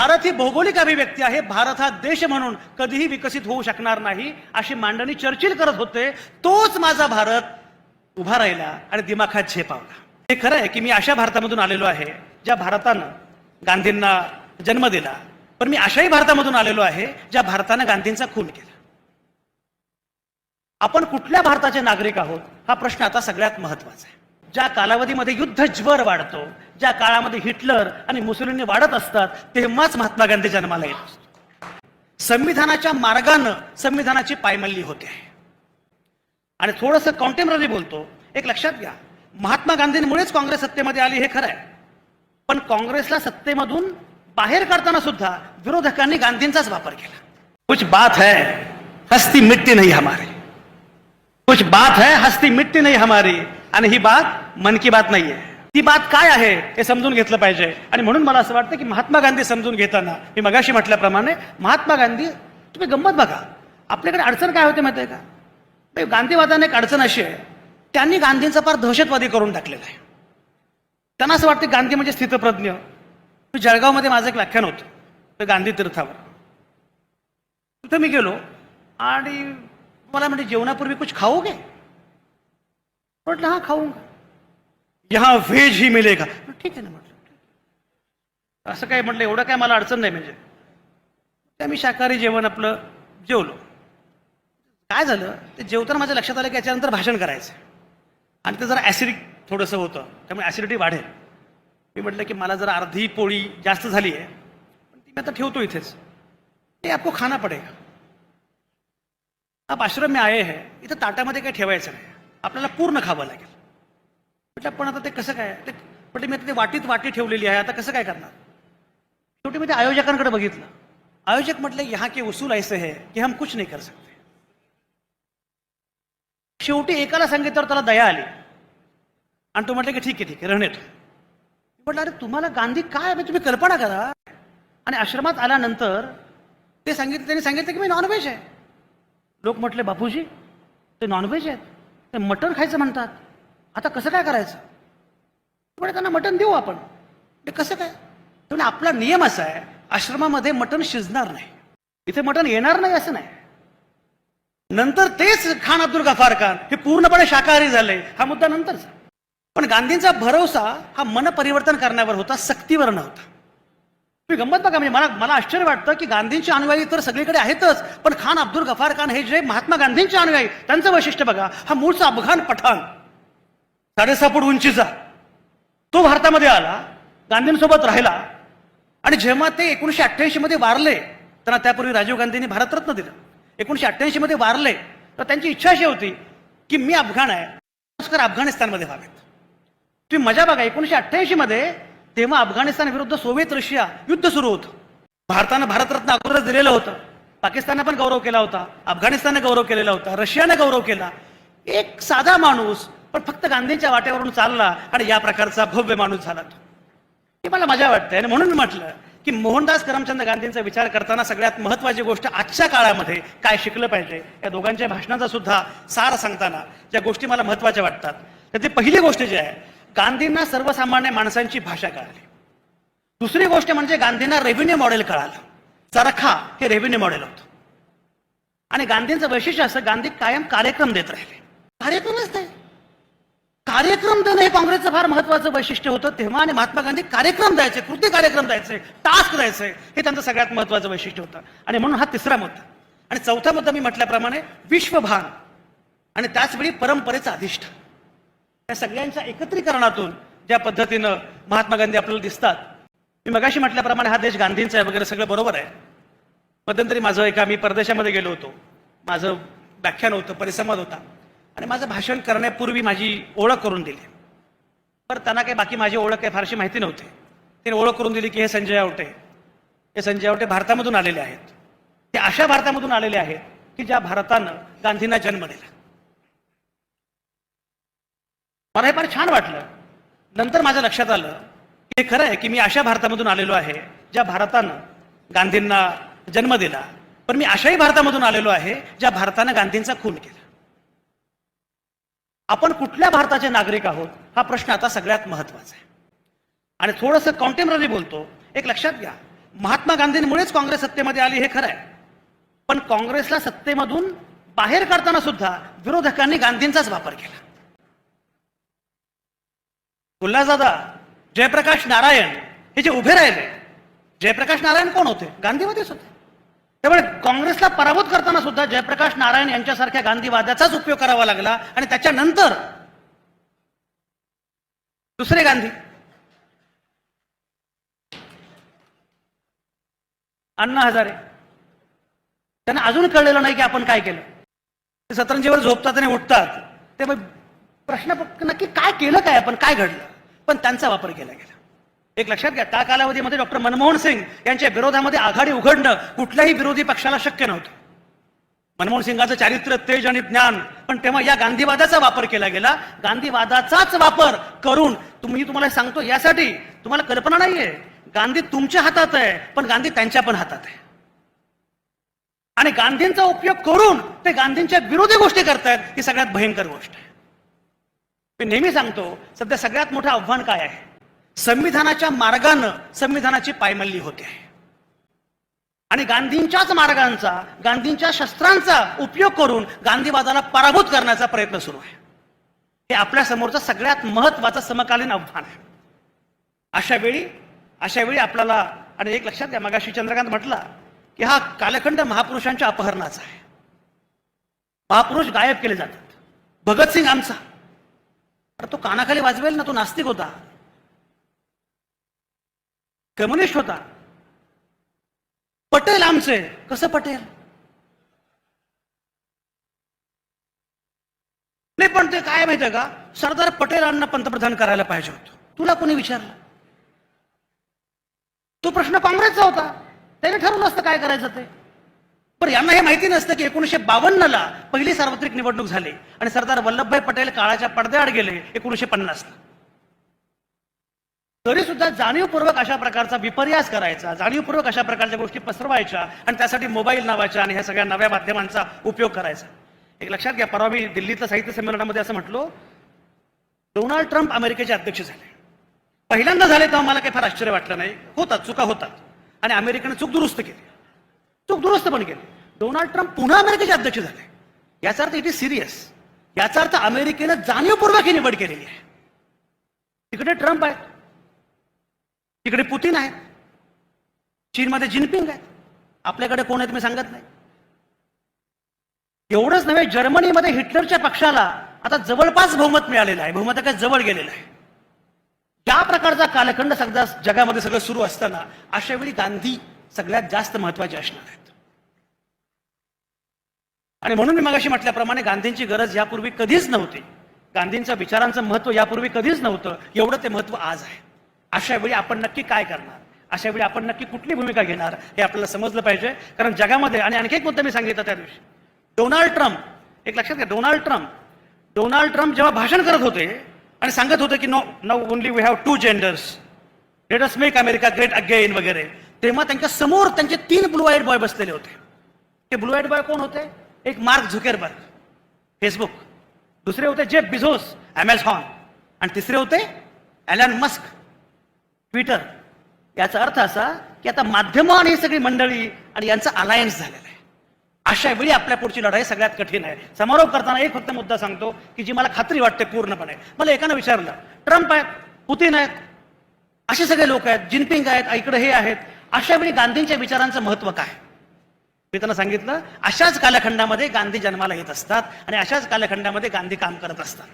भारत ही भौगोलिक अभिव्यक्ती आहे. भारत हा देश म्हणून कधीही विकसित होऊ शकणार नाही अशी मांडणी चर्चिल करत होते. तोच माझा भारत उभा राहिला आणि दिमाखात झेपावला हे खरं आहे की मी अशा भारतामधून आलेलो आहे ज्या भारतानं गांधींना जन्म दिला. पण मी अशाही भारतामधून आलेलो आहे ज्या भारतानं गांधींचा खून केला. आपण कुठल्या भारताचे नागरिक आहोत? हा प्रश्न आता सगळ्यात महत्त्वाचा आहे. ज्या कालावधीमध्ये युद्ध ज्वर वाढतो ज्या काळामध्ये हिटलर आणि मुसोलिनी वाढत असतात तेव्हाच महात्मा गांधी जन्माला येत असतो संविधानाच्या मार्गानं संविधानाची पायमल्ली होते. आणि थोडंसं कॉन्टेम्पररी बोलतो. एक लक्षात घ्या. महात्मा गांधींमुळेच काँग्रेस सत्तेमध्ये आली हे खरं आहे पण काँग्रेसला सत्तेमधून बाहेर काढताना सुद्धा विरोधकांनी गांधींचाच वापर केला. कुछ बात है हस्ती मिट्टी नाही हमारी. कुछ बात है हस्ती मिट्टी नाही हमारी. आणि ही बात मन की बात नाहीये. ती बात काय आहे हे समजून घेतलं पाहिजे. आणि म्हणून मला असं वाटतं की महात्मा गांधी समजून घेताना मी मगाशी म्हटल्याप्रमाणे महात्मा गांधी तुम्ही गंमत बघा. आपल्याकडे अडचण काय होते माहिती आहे का गांधीवादाने एक अडचण अशी आहे. त्यांनी गांधींचा फार दहशतवादी करून टाकलेला आहे. त्यांना असं वाटतं गांधी म्हणजे स्थितप्रज्ञ. जळगावमध्ये माझं एक व्याख्यान होतं ते गांधी तीर्थावर. तिथं मी गेलो आणि मला म्हणजे जेवणापूर्वी कुछ खाऊ गे म्हटलं हा खाऊंगा। यहाँ व्हेज ही मिलेगा। ठीक आहे ना म्हटलं असं काय म्हटलं एवढं काय मला अडचण नाही म्हणजे. मी शाकाहारी जेवण आपलं जेवलो. काय झालं ते जेवताना माझ्या लक्षात आलं की याच्यानंतर भाषण करायचं. आणि ते जरा ॲसिडिक थोडंसं होतं त्यामुळे ॲसिडिटी वाढेल. मी म्हटलं की मला जरा अर्धी पोळी जास्त झाली आहे पण ती मी आता ठेवतो इथेच. ते आपको खाना पडेगा. आप आश्रम में आए हैं इथं ताटामध्ये काही ठेवायचं नाही. आपल्याला पूर्ण खावं लागेल. म्हटलं पण आता ते कसं काय? ते म्हटलं मी आता ते वाटीत वाटी ठेवलेली आहे आता कसं काय करणार? शेवटी मी ते आयोजकांकडे बघितलं. आयोजक म्हटले यहाँ के उसूल ऐसे है की हम कुछ नाही कर सकते. शेवटी एकाला सांगितल्यावर त्याला दया आली. आणि तो म्हटलं की ठीक आहे ठीक आहे रहणे म्हटलं अरे तुम्हाला गांधी काय म्हणजे तुम्ही कल्पना करा. आणि आश्रमात आल्यानंतर ते सांगितलं त्यांनी सांगितलं की मी नॉनव्हेज आहे. लोक म्हटले बापूजी ते नॉनव्हेज आहेत. ते मटण खायचं म्हणतात. आता कसं काय करायचं? म्हणे त्यांना मटण देऊ आपण. ते कसं काय? म्हणजे आपला नियम असा आहे आश्रमामध्ये मटण शिजणार नाही. इथे मटण येणार नाही असं नाही. नंतर तेच खान अब्दुल गफार खान हे पूर्णपणे शाकाहारी झाले. हा मुद्दा नंतरचा. पण गांधींचा भरोसा हा मन परिवर्तन करण्यावर होता सक्तीवर नव्हता. तुम्ही गंमत बघा म्हणजे मला मला आश्चर्य वाटतं की गांधींचे अनुयायी तर सगळीकडे आहेतच पण खान अब्दुल गफार खान हे जे महात्मा गांधींचे अनुयायी त्यांचं वैशिष्ट्य बघा हा मूळचा अफगाण पठाण. साडेसहा फूट उंचीचा. तो भारतामध्ये आला गांधींसोबत राहिला आणि जेव्हा ते एकोणीशे अठ्ठ्याऐंशी मध्ये वारले त्यांना त्यापूर्वी राजीव गांधींनी भारतरत्न दिलं. एकोणीशे अठ्ठ्याऐंशीमध्ये वारले तर त्यांची इच्छा अशी होती की मी अफगाण आहे संस्कार अफगाणिस्तानमध्ये व्हावेत. तुम्ही मजा बघा एकोणीशे अठ्ठ्याऐंशी मध्ये तेव्हा अफगाणिस्तान विरुद्ध सोव्हिएत रशिया युद्ध सुरू होतं. भारतानं भारतरत्न अगोदरच दिलेलं होतं. पाकिस्ताननं पण गौरव केला होता. अफगाणिस्ताननं गौरव केलेला होता. रशियाने गौरव केला. एक साधा माणूस पण फक्त गांधींच्या वाटेवरून चालला आणि या प्रकारचा भव्य माणूस झाला तो. हे मला मजा वाटते आणि म्हणून म्हटलं की मोहनदास करमचंद गांधींचा विचार करताना सगळ्यात महत्वाची गोष्ट आजच्या काळामध्ये काय शिकलं पाहिजे या दोघांच्या भाषणाचा सुद्धा सार सांगताना ज्या गोष्टी मला महत्त्वाच्या वाटतात. तर ती पहिली गोष्ट जी आहे गांधींना सर्वसामान्य माणसांची भाषा कळाली. दुसरी गोष्ट म्हणजे गांधींना रेव्हेन्यू मॉडेल कळालं. चरखा हे रेव्हेन्यू मॉडेल होतं. आणि गांधींचं वैशिष्ट्य असं गांधी कायम कार्यक्रम देत राहिले. कार्यक्रमच नाही. कार्यक्रम देणं हे काँग्रेसचं फार महत्वाचं वैशिष्ट्य होतं. तेव्हा आणि महात्मा गांधी कार्यक्रम द्यायचे कृती कार्यक्रम द्यायचे टास्क द्यायचे हे त्यांचं सगळ्यात महत्वाचं वैशिष्ट्य होतं. आणि म्हणून हा तिसरा मुद्दा. आणि चौथा मुद्दा मी म्हटल्याप्रमाणे विश्वभान. आणि त्याचवेळी परंपरेचं अधिष्ठान. या सगळ्यांच्या एकत्रीकरणातून ज्या पद्धतीनं महात्मा गांधी आपल्याला दिसतात मी मगाशी म्हटल्याप्रमाणे हा देश गांधींचा आहे वगैरे सगळं बरोबर आहे. मध्यंतरी माझं एका मी परदेशामध्ये गेलो होतो. माझं व्याख्यान होतं परिसंवाद होता. आणि माझं भाषण करण्यापूर्वी माझी ओळख करून दिली. पर त्यांना काही बाकी माझी ओळख काही फारशी माहिती नव्हती. तिने ओळख करून दिली की हे संजय आवटे. हे संजय आवटे भारतामधून आलेले आहेत. ते अशा भारतामधून आलेले आहेत की ज्या भारतानं गांधींना जन्म दिला. मला हे फार छान वाटलं. नंतर माझ्या लक्षात आलं की हे खरं आहे की मी अशा भारतामधून आलेलो आहे ज्या भारतानं गांधींना जन्म दिला. पण मी अशाही भारतामधून आलेलो आहे ज्या भारतानं गांधींचा खून केला. आपण कुठल्या भारताचे नागरिक आहोत हा प्रश्न आता सगळ्यात महत्त्वाचा आहे. आणि थोडंसं कॉन्टेम्पररी बोलतो. एक लक्षात घ्या. महात्मा गांधींमुळेच काँग्रेस सत्तेमध्ये आली हे खरं आहे. पण काँग्रेसला सत्तेमधून बाहेर काढताना सुद्धा विरोधकांनी गांधींचाच वापर केला. उल्हासदादा जयप्रकाश नारायण हे जे उभे राहिले जयप्रकाश नारायण कोण होते? गांधीवादीच होते. त्यामुळे काँग्रेसला पराभूत करताना सुद्धा जयप्रकाश नारायण यांच्यासारख्या गांधीवादाचाच उपयोग करावा लागला आणि त्याच्यानंतर दुसरे गांधी. अण्णा हजारे. त्यांना अजून कळलेलं नाही की आपण काय केलं. ते सतरंजीवर झोपतात आणि उठतात. ते मग प्रश्न नक्की काय केलं काय? आपण काय घडलं? पण त्यांचा वापर केला गेला. एक लक्षात घ्या त्या कालावधीमध्ये डॉक्टर मनमोहन सिंग यांच्या विरोधामध्ये आघाडी उघडणं कुठल्याही विरोधी पक्षाला शक्य नव्हतं. मनमोहन सिंगाचं चारित्र्य तेज आणि ज्ञान पण तेव्हा या गांधीवादाचा वापर केला गेला. गांधीवादाचाच वापर करून तुम्ही तुम्हाला सांगतो यासाठी तुम्हाला कल्पना नाहीये. गांधी तुमच्या हातात आहे पण गांधी त्यांच्या पण हातात आहे. आणि गांधींचा उपयोग करून ते गांधींच्या विरोधी गोष्टी करतायत ही सगळ्यात भयंकर गोष्ट आहे. मी नेहमी सांगतो सध्या सगळ्यात मोठं आव्हान काय आहे? संविधानाच्या मार्गानं संविधानाची पायमल्ली होते. आहे आणि गांधींच्याच मार्गांचा गांधींच्या शस्त्रांचा उपयोग करून गांधीवादाला पराभूत करण्याचा प्रयत्न सुरू आहे. हे आपल्या समोरचं सगळ्यात महत्वाचं समकालीन आव्हान आहे. अशा वेळी अशा वेळी आपल्याला आणि एक लक्षात घ्या मगाशी चंद्रकांत म्हटला की हा कालखंड महापुरुषांच्या अपहरणाचा आहे. महापुरुष गायब केले जातात. भगतसिंग आमचा. अरे तो कानाखाली वाजवेल ना तो नास्तिक होता. कम्युनिस्ट होता. पटेल आमचे. कसं पटेल? नाही पण ते काय माहितीये का? सरदार पटेलांना पंतप्रधान करायला पाहिजे होतं. तुला कोणी विचारलं? तो प्रश्न काँग्रेसचा होता. त्याने ठरवलं असतं काय करायचं ते. पण यांना हे माहिती नसतं की एकोणीसशे बावन्नला पहिली सार्वत्रिक निवडणूक झाली आणि सरदार वल्लभभाई पटेल काळाच्या पडद्याआड गेले एकोणीसशे पन्नास तरी सुद्धा जाणीवपूर्वक अशा प्रकारचा विपर्यास करायचा जाणीवपूर्वक अशा प्रकारच्या गोष्टी पसरवायच्या आणि त्यासाठी मोबाईल नावाच्या आणि ह्या सगळ्या नव्या माध्यमांचा उपयोग करायचा. एक लक्षात घ्या परवा मी दिल्लीतल्या साहित्य संमेलनामध्ये असं म्हटलो डोनाल्ड ट्रम्प अमेरिकेचे अध्यक्ष झाले. पहिल्यांदा झाले तेव्हा मला काही फार आश्चर्य वाटलं नाही. होतात चुका होतात. आणि अमेरिकेने चूक दुरुस्त केली. चूक दुरुस्त पण केली. डोनाल्ड ट्रम्प पुन्हा अमेरिकेचे अध्यक्ष झाले. याचा अर्थ इट इज सिरियस याचा अर्थ अमेरिकेनं जाणीवपूर्वक ही निवड केलेली आहे. तिकडे ट्रम्प आहे. तिकडे पुतीन आहे. चीनमध्ये जिनपिंग आहेत आपल्याकडे कोण आहेत मी सांगत नाही. एवढंच नव्हे जर्मनीमध्ये हिटलरच्या पक्षाला आता जवळपास बहुमत मिळालेलं आहे. बहुमत काय जवळ गेलेलं आहे. या प्रकारचा कालखंड सगळ्या जगामध्ये सगळं सुरू असताना अशा वेळी गांधी सगळ्यात जास्त महत्त्वाचे असणार आहेत. आणि म्हणून मी मगाशी म्हटल्याप्रमाणे गांधींची गरज यापूर्वी कधीच नव्हती. गांधींच्या विचारांचं महत्त्व यापूर्वी कधीच नव्हतं. एवढं ते महत्त्व आज आहे. अशा वेळी आपण नक्की काय करणार? अशा वेळी आपण नक्की कुठली भूमिका घेणार? हे आपल्याला समजलं पाहिजे. कारण जगामध्ये आणि आणखी एक मुद्दा मी सांगितलं त्या दिवशी. डोनाल्ड ट्रम्प एक लक्षात घ्या डोनाल्ड ट्रम्प. डोनाल्ड ट्रम्प जेव्हा भाषण करत होते आणि सांगत होते की no no only we have two genders let us make America great again वगैरे. तेव्हा त्यांच्यासमोर त्यांचे तीन ब्लू व्हाईट बॉय बसलेले होते. ते ब्लू व्हाईट बॉय कोण होते? एक मार्क झुकेरबर्ग फेसबुक दुसरे होते जेफ बिझोस अमेझॉन आणि तिसरे होते ॲलन मस्क ट्विटर याचा अर्थ असा की आता माध्यमं आणि ही सगळी मंडळी आणि यांचं अलायन्स झालेलं आहे. अशा वेळी आपल्या पुढची लढाई सगळ्यात कठीण आहे. समारोप करताना एक फक्त मुद्दा सांगतो की जी मला खात्री वाटते पूर्णपणे. मला एकानं विचारलं ट्रम्प आहेत? पुतीन आहेत? असे सगळे लोक आहेत जिनपिंग आहेत इकडे हे आहेत. अशा वेळी गांधींच्या विचारांचं महत्त्व काय? मी त्यांना सांगितलं अशाच कालखंडामध्ये गांधी जन्माला येत असतात आणि अशाच कालखंडामध्ये गांधी काम करत असतात.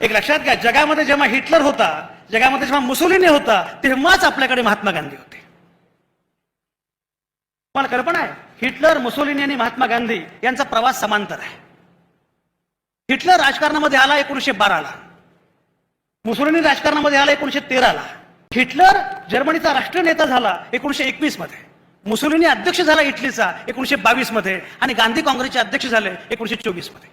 एक लक्षात घ्या जगामध्ये जेव्हा हिटलर होता जगामध्ये जेव्हा मुसोलिनी होता तेव्हाच आपल्याकडे महात्मा गांधी होते. मला कल्पना आहे हिटलर मुसोलिनी आणि महात्मा गांधी यांचा प्रवास समांतर आहे. हिटलर राजकारणामध्ये आला एकोणीसशे बाराला. मुसोलिनी राजकारणामध्ये आला एकोणीशे तेराला. हिटलर जर्मनीचा राष्ट्रनेता झाला एकोणीशे एकवीसमध्ये. मुसोलिनी अध्यक्ष झाला इटलीचा एकोणीशे बावीसमध्ये आणि गांधी काँग्रेसचे अध्यक्ष झाले एकोणीशे चोवीसमध्ये.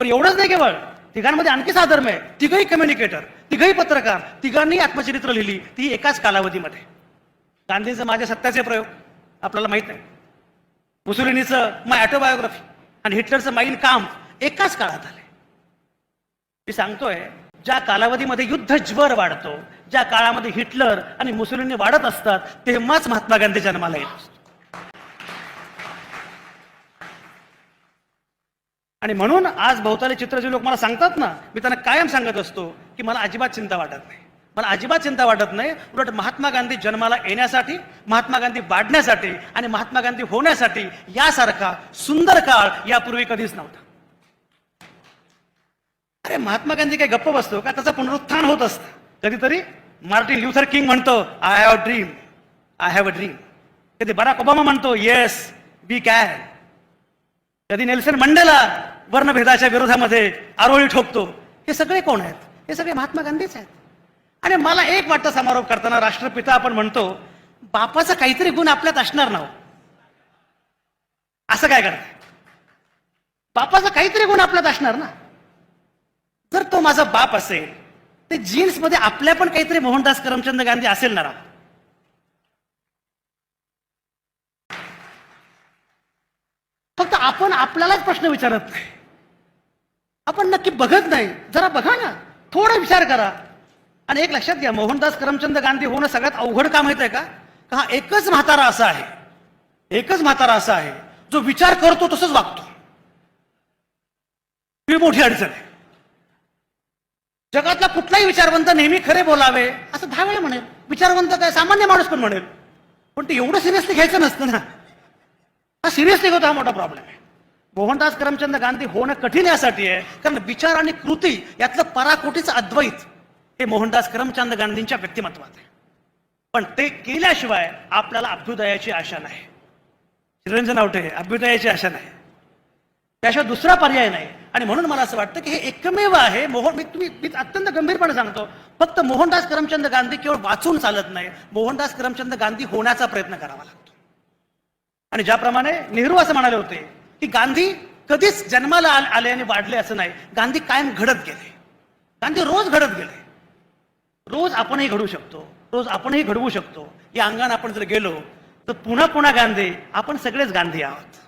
पण एवढंच नाही केवळ तिघांमध्ये आणखी साधर्म आहे तिघही कम्युनिकेटर तिघही पत्रकार तिघांनी आत्मचरित्र लिहिली. ती एकाच कालावधीमध्ये. गांधींचं माझ्या सत्याचे प्रयोग आपल्याला माहीत नाही. मुसोलिनीचं माय ऑटोबायोग्राफी आणि हिटलरचं माईन काम एकाच काळात आले. मी सांगतोय ज्या कालावधीमध्ये युद्ध ज्वर वाढतो ज्या काळामध्ये हिटलर आणि मुसोलिनी वाढत असतात तेव्हाच महात्मा गांधी जन्माला येत असतो आणि म्हणून आज भोवताली चित्र जे लोक मला सांगतात ना मी त्यांना कायम सांगत असतो की मला अजिबात चिंता वाटत नाही. मला अजिबात चिंता वाटत नाही उलट महात्मा गांधी जन्माला येण्यासाठी महात्मा गांधी वाढण्यासाठी आणि महात्मा गांधी होण्यासाठी यासारखा सुंदर काळ यापूर्वी कधीच नव्हता. अरे महात्मा गांधी काही गप्प बसतो का? त्याचं पुनरुत्थान होत असतं. कधीतरी मार्टिन ल्युथर किंग म्हणतो I have a dream I have a dream कधी बराक ओबामा म्हणतो येस बी कॅन कधी नेल्सन मंडेला वर्णभेदाच्या विरोधामध्ये आरोळी ठोकतो. हे सगळे कोण आहेत? हे सगळे महात्मा गांधीच आहेत. आणि मला एक वाटतं समारोप करताना राष्ट्रपिता आपण म्हणतो बापाचा काहीतरी गुण आपल्यात असणार ना हो. असं काय करत बापाचा काहीतरी गुण आपल्यात असणार ना? जर तो माझा बाप असेल. ते जीन्समध्ये आपल्या पण काहीतरी मोहनदास करमचंद गांधी असेल ना राव. फक्त आपण आपल्यालाच प्रश्न विचारत नाही. आपण नक्की बघत नाही. जरा बघा ना. थोडा विचार करा. आणि एक लक्षात घ्या मोहनदास करमचंद गांधी होणं सगळ्यात अवघड काम माहीत आहे का? का हा एकच म्हातारा असा आहे. एकच म्हातारा असा आहे. जो विचार करतो तसंच वागतो. ही मोठी अडचण आहे. जगातला कुठलाही विचारवंत नेहमी खरे बोलावे असं दहा वेळा म्हणेल. विचारवंत काय सामान्य माणूस पण म्हणेल. पण ते एवढं सिरियसली घ्यायचं नसतं ना. हा सिरियसली घेतो हा मोठा प्रॉब्लेम आहे. मोहनदास करमचंद गांधी होणं कठीण यासाठी आहे कारण विचार आणि कृती यातलं पराकोटीचं अद्वैत हे मोहनदास करमचंद गांधींच्या व्यक्तिमत्वात आहे. पण ते केल्याशिवाय आपल्याला अभ्युदयाची आशा नाही. चिरंजन आवटे अभ्युदयाची आशा नाही. त्याशिवाय दुसरा पर्याय नाही. आणि म्हणून मला असं वाटतं की हे एकमेव आहे. मोहन मी तुम्ही मी अत्यंत गंभीरपणे सांगतो. फक्त मोहनदास करमचंद गांधी केवळ वाचून चालत नाही. मोहनदास करमचंद गांधी होण्याचा प्रयत्न करावा लागतो. आणि ज्याप्रमाणे नेहरू असं म्हणाले होते की गांधी कधीच जन्माला आले आणि वाढले असं नाही. गांधी कायम घडत गेले. गांधी रोज घडत गेले. रोज आपणही घडू शकतो. रोज आपणही घडवू शकतो. या अंगाने आपण जर गेलो तर पुन्हा पुन्हा गांधी आपण सगळेच गांधी आहोत.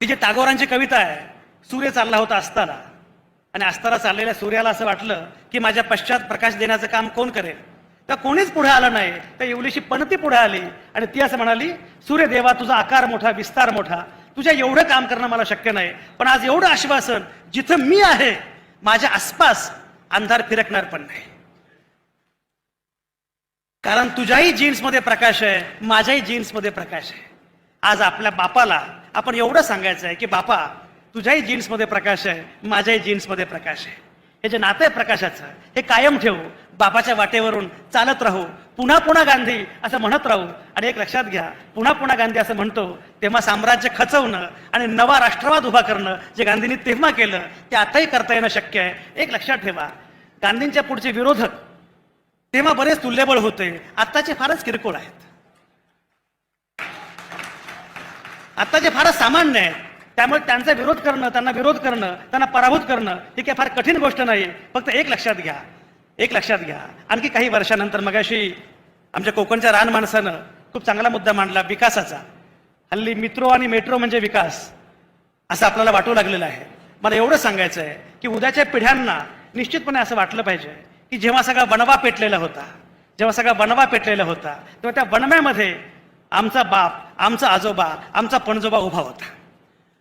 ती जी टागोरांची कविता आहे सूर्य चालला होता असताना आणि असताना चाललेल्या सूर्याला असं वाटलं की माझ्या पश्चात प्रकाश देण्याचं काम कोण करेल? तर कोणीच पुढे आलं नाही. तर एवढीशी पणती पुढे आली आणि ती असं म्हणाली सूर्यदेवा तुझा आकार मोठा विस्तार मोठा. तुझ्या एवढं काम करणं मला शक्य नाही. पण आज एवढं आश्वासन जिथं मी आहे माझ्या आसपास अंधार फिरकणार पण नाही. कारण तुझ्याही जीन्समध्ये प्रकाश आहे माझ्याही जीन्समध्ये प्रकाश आहे. आज आपल्या बापाला आपण एवढं सांगायचं आहे की बापा तुझ्याही जीन्समध्ये प्रकाश आहे माझ्याही जीन्समध्ये प्रकाश आहे. हे जे नातं आहे प्रकाशाचं हे कायम ठेवू बापाच्या वाटेवरून चालत राहू पुन्हा पुन्हा गांधी असं म्हणत राहू. आणि एक लक्षात घ्या पुन्हा पुन्हा गांधी असं म्हणतो तेव्हा साम्राज्य खचवणं आणि नवा राष्ट्रवाद उभा करणं जे गांधींनी तेव्हा केलं ते आताही करता येणं शक्य आहे. एक लक्षात ठेवा गांधींच्या पुढचे विरोधक तेव्हा बरेच तुल्यबळ होते आत्ताचे फारच किरकोळ आहेत. आत्ताचे फारच सामान्य आहेत त्यामुळे त्यांचा विरोध करणं त्यांना विरोध करणं त्यांना पराभूत करणं ही काही फार कठीण गोष्ट नाही. फक्त एक लक्षात घ्या एक लक्षात घ्या. आणखी काही वर्षानंतर मगाशी आमच्या कोकणच्या रान माणसानं खूप चांगला मुद्दा मांडला विकासाचा. हल्ली मित्रो आणि मेट्रो म्हणजे विकास असं आपल्याला वाटू लागलेलं आहे. मला एवढं सांगायचं आहे की उद्याच्या पिढ्यांना निश्चितपणे असं वाटलं पाहिजे की जेव्हा सगळा बनवा पेटलेला होता जेव्हा सगळा बनवा पेटलेला होता तेव्हा त्या बनव्यामध्ये आमचा बाप आमचा आजोबा आमचा पणजोबा उभा होता.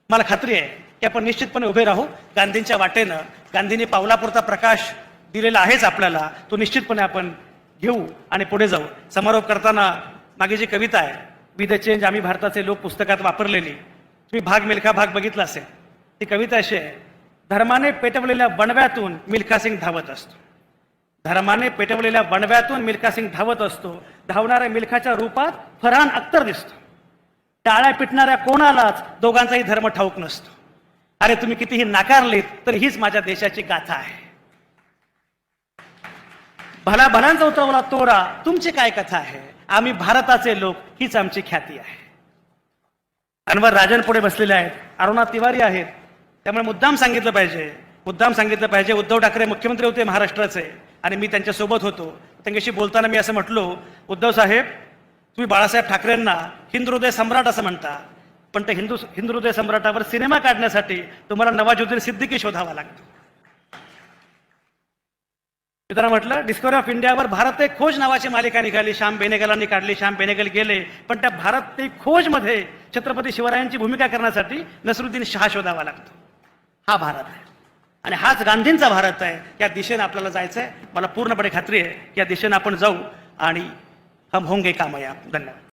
मला खात्री आहे की आपण निश्चितपणे उभे राहू. गांधींच्या वाटेनं गांधींनी पावलापुरता प्रकाश दिलेला आहेच आपल्याला. तो निश्चितपणे आपण घेऊ आणि पुढे जाऊ. समारोप करताना मागे जी कविता आहे वि द चेंज आम्ही भारताचे लोक पुस्तकात वापरलेली. तुम्ही भाग मिल्खा भाग बघितला असेल. ती कविता अशी आहे धर्माने पेटवलेल्या बनव्यातून मिल्खा सिंग धावत असतो. धर्माने पेटवलेल्या बनव्यातून मिल्खा सिंग धावत असतो. धावणाऱ्या मिल्खाच्या रूपात फरहान अख्तर दिसतो. टाळ्या पिटणाऱ्या कोणालाच दोघांचाही धर्म ठाऊक नसतो. अरे तुम्ही कितीही नाकारलेत तर हीच माझ्या देशाची गाथा आहे. भला भलांचा उतरवला तोरा तुमची काय कथा आहे? आम्ही भारताचे लोक हीच आमची ख्याती आहे. अनवर राजन पुढे बसलेले आहेत. अरुणा तिवारी आहेत. त्यामुळे मुद्दाम सांगितलं पाहिजे. मुद्दाम सांगितलं पाहिजे. उद्धव ठाकरे मुख्यमंत्री होते महाराष्ट्राचे. आणि मी त्यांच्यासोबत होतो. त्यांच्याशी बोलताना मी असं म्हटलो उद्धव साहेब तुम्ही बाळासाहेब ठाकरेंना हिंद हृदय सम्राट असं म्हणता पण त्या हिंदू हिंदू हृदय सम्राटावर सिनेमा काढण्यासाठी तुम्हाला नवाजुद्दीन सिद्दीकी शोधावा लागतो. मित्रांनो म्हटलं डिस्कवरी ऑफ इंडियावर भारत एक खोज नावाची मालिका निघाली श्याम बेनेगलांनी काढली श्याम बेनेगल गेले पण त्या भारत ते खोजमध्ये छत्रपती शिवरायांची भूमिका करण्यासाठी नसरुद्दीन शहा शोधावा लागतो. हा भारत आहे. आणि हाच गांधींचा भारत आहे. या दिशेने आपल्याला जायचं आहे मला पूर्णपणे खात्री आहे. या दिशेनं आपण जाऊ आणि हम होंगे कामया धन्यवाद.